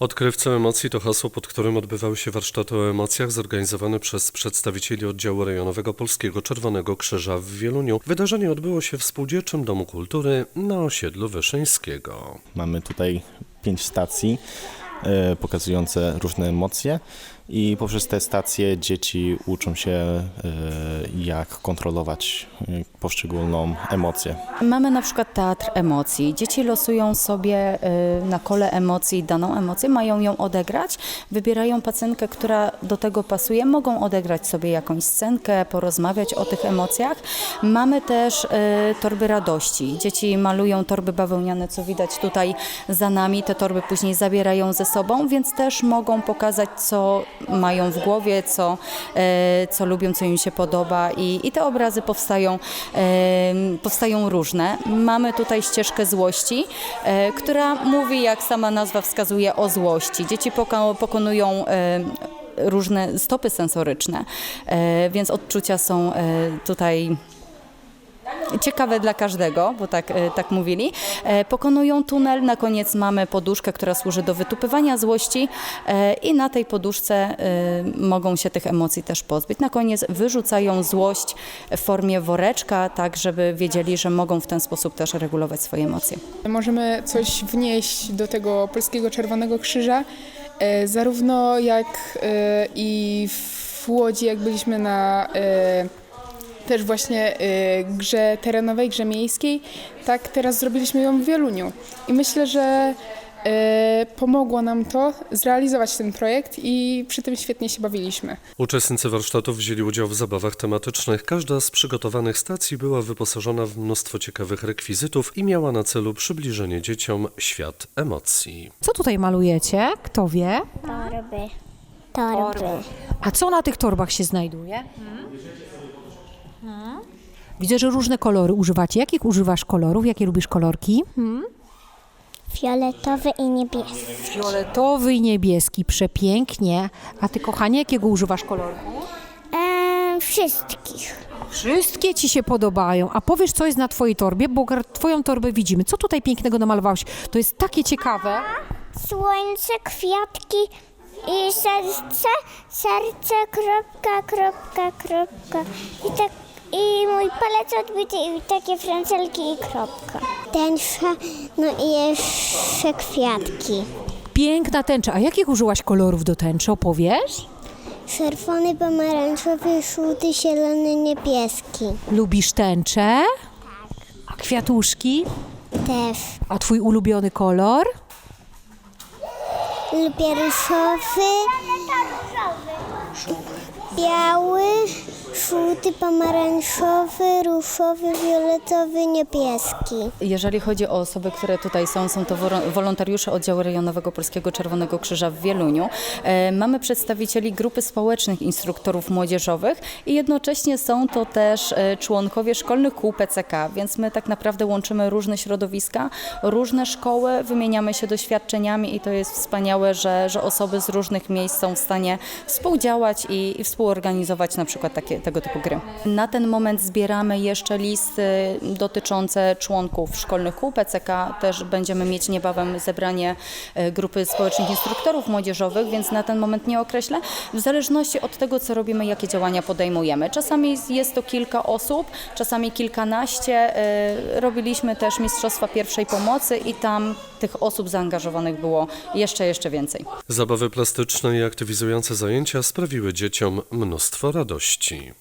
Odkrywcą emocji to hasło, pod którym odbywały się warsztaty o emocjach zorganizowane przez przedstawicieli oddziału rejonowego Polskiego Czerwonego Krzyża w Wieluniu. Wydarzenie odbyło się w Spółdzielczym Domu Kultury na osiedlu Wyszyńskiego. Mamy tutaj pięć stacji e, pokazujące różne emocje i poprzez te stacje dzieci uczą się e, jak kontrolować e, poszczególną emocję. Mamy na przykład teatr emocji. Dzieci losują sobie y, na kole emocji daną emocję, mają ją odegrać, wybierają pacynkę, która do tego pasuje, mogą odegrać sobie jakąś scenkę, porozmawiać o tych emocjach. Mamy też torby radości. Dzieci malują torby bawełniane, co widać tutaj za nami. Te torby później zabierają ze sobą, więc też mogą pokazać, co mają w głowie, co, e, co lubią, co im się podoba i, i te obrazy powstają, e, powstają różne. Mamy tutaj ścieżkę złości, e, która mówi, jak sama nazwa wskazuje, o złości. Dzieci pokonują różne stopy sensoryczne, więc odczucia są tutaj ciekawe dla każdego, bo tak, e, tak mówili. E, Pokonują tunel, na koniec mamy poduszkę, która służy do wytupywania złości e, i na tej poduszce mogą się tych emocji też pozbyć. Na koniec wyrzucają złość w formie woreczka, tak żeby wiedzieli, że mogą w ten sposób też regulować swoje emocje. Możemy coś wnieść do tego Polskiego Czerwonego Krzyża, zarówno jak i w Łodzi, jak byliśmy na też właśnie e, grze terenowej, grze miejskiej, tak teraz zrobiliśmy ją w Wieluniu. I myślę, że e, pomogło nam to zrealizować ten projekt i przy tym świetnie się bawiliśmy. Uczestnicy warsztatów wzięli udział w zabawach tematycznych. Każda z przygotowanych stacji była wyposażona w mnóstwo ciekawych rekwizytów i miała na celu przybliżenie dzieciom świat emocji. Co tutaj malujecie? Kto wie? Torby. Torby. A co na tych torbach się znajduje? Widzę, że różne kolory używacie. Jakich używasz kolorów? Jakie lubisz kolorki? Fioletowy i niebieski. Fioletowy i niebieski. Przepięknie. A ty, kochanie, jakiego używasz koloru? Eee, wszystkich. Wszystkie ci się podobają. A powiesz, co jest na twojej torbie, bo twoją torbę widzimy. Co tutaj pięknego namalowałeś? To jest takie ciekawe. Słońce, kwiatki i serce, serce, kropka, kropka, kropka. I tak i mój palec odbity i takie frędzelki i kropka. Tęcza, no i jeszcze kwiatki. Piękna tęcza. A jakich użyłaś kolorów do tęczy? Opowiesz? Czerwony, pomarańczowy, żółty, zielony, niebieski. Lubisz tęczę? A kwiatuszki? Też. A twój ulubiony kolor? Lubię różowy, biały, żółty, pomarańczowy, różowy, fioletowy, niebieski. Jeżeli chodzi o osoby, które tutaj są, są to wolontariusze oddziału rejonowego Polskiego Czerwonego Krzyża w Wieluniu. E, Mamy przedstawicieli grupy społecznych instruktorów młodzieżowych i jednocześnie są to też e, członkowie szkolnych kół PCK, więc my tak naprawdę łączymy różne środowiska, różne szkoły, wymieniamy się doświadczeniami i to jest wspaniałe, że, że osoby z różnych miejsc są w stanie współdziałać i, i współorganizować na przykład takie, tego typu gry. Na ten moment zbieramy jeszcze listy dotyczące członków szkolnych kół PCK. Też będziemy mieć niebawem zebranie e, grupy społecznych instruktorów młodzieżowych, więc na ten moment nie określę. W zależności od tego, co robimy, jakie działania podejmujemy. Czasami jest to kilka osób, czasami kilkanaście. E, Robiliśmy też Mistrzostwa Pierwszej Pomocy i tam tych osób zaangażowanych było jeszcze, jeszcze więcej. Zabawy plastyczne i aktywizujące zajęcia sprawiły dzieciom mnóstwo radości.